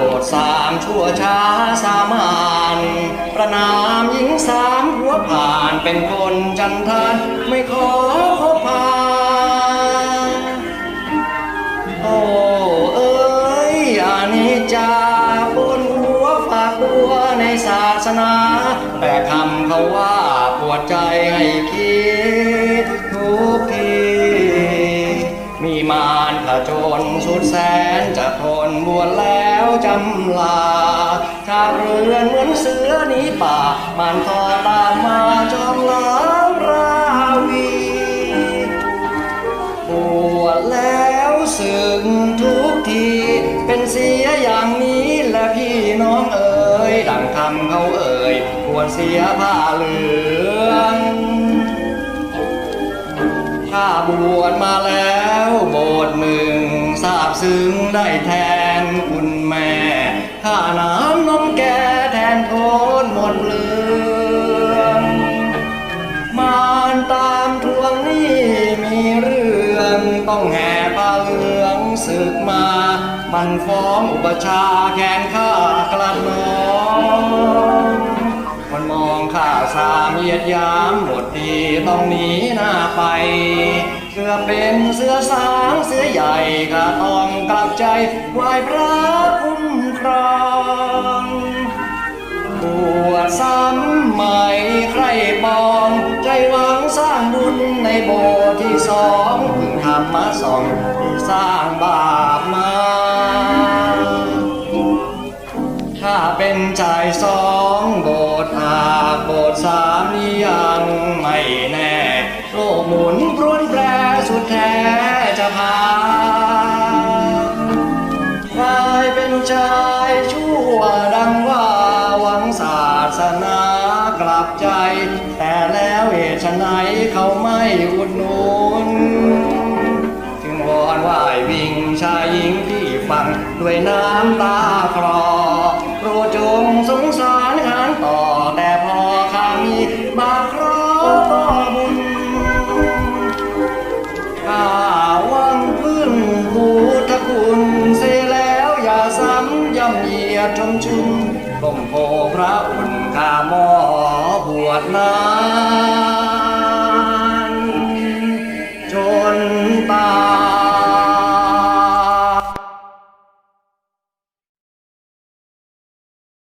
บทสามชั่วช้าสามานประนามหญิงสามหัวผ่านเป็นคนจันทานไม่ขอขอพาโอ้เอ้ยอานิจจาปวดหัวฝากตัวในศาสนา แต่คำเขาว่าปวดใจให้คิดทุกทีมีมา จญสุดแสนจะทนบวชแล้วจำลาชาเรือนเหมือนเสือหนีป่า มันทอตามมาจอมล้างราวีปวดแล้วสึกทุกที เป็นเสียอย่างนี้และพี่น้องเอ๋ยดังคำเขาเอ่ยปวดเสียผ้าเหลือง ข้าบวชมาแล้วโบสถ์มึงทราบซึ้งได้แทนคุณแม่ ข้าน้ำนมแก่แทนโทษหมดเลืองมารตามทวงนี้มีเรื่องต้องแห่ผ้าเหลืองศึกมา มันฟ้องอุปชาแขนข้ากลัดน้ เหยียดยามหมดดีต้องหนีหน้าไปเกือเป็นเสือสางเสือใหญ่ข้าต้องกลับใจไหวพระคุ้มครองบวชซ้ำใหม่ใครปอง ใจหวังสร้างบุญในโบสถ์ที่สองเพึ่งทำมาสองที่สร้างบาปมาถ้าเป็นชายสองโบสถ์หากโบสถ์สา ยังไม่แน่ โลกหมุนรวนแปรสุดแท้จะพากลายเป็นชายชั่วดังว่าหวังศาสนากลับใจ แต่แล้วเหตุไฉนเขาไม่อุดหนุนจึงวอนไหววิ่งชายหญิงที่ฟังด้วยน้ำตาคลอโปรดจงสง ย่ำเหยียชมชุนก้มโพพระอุ่นข้ามอ บวชนา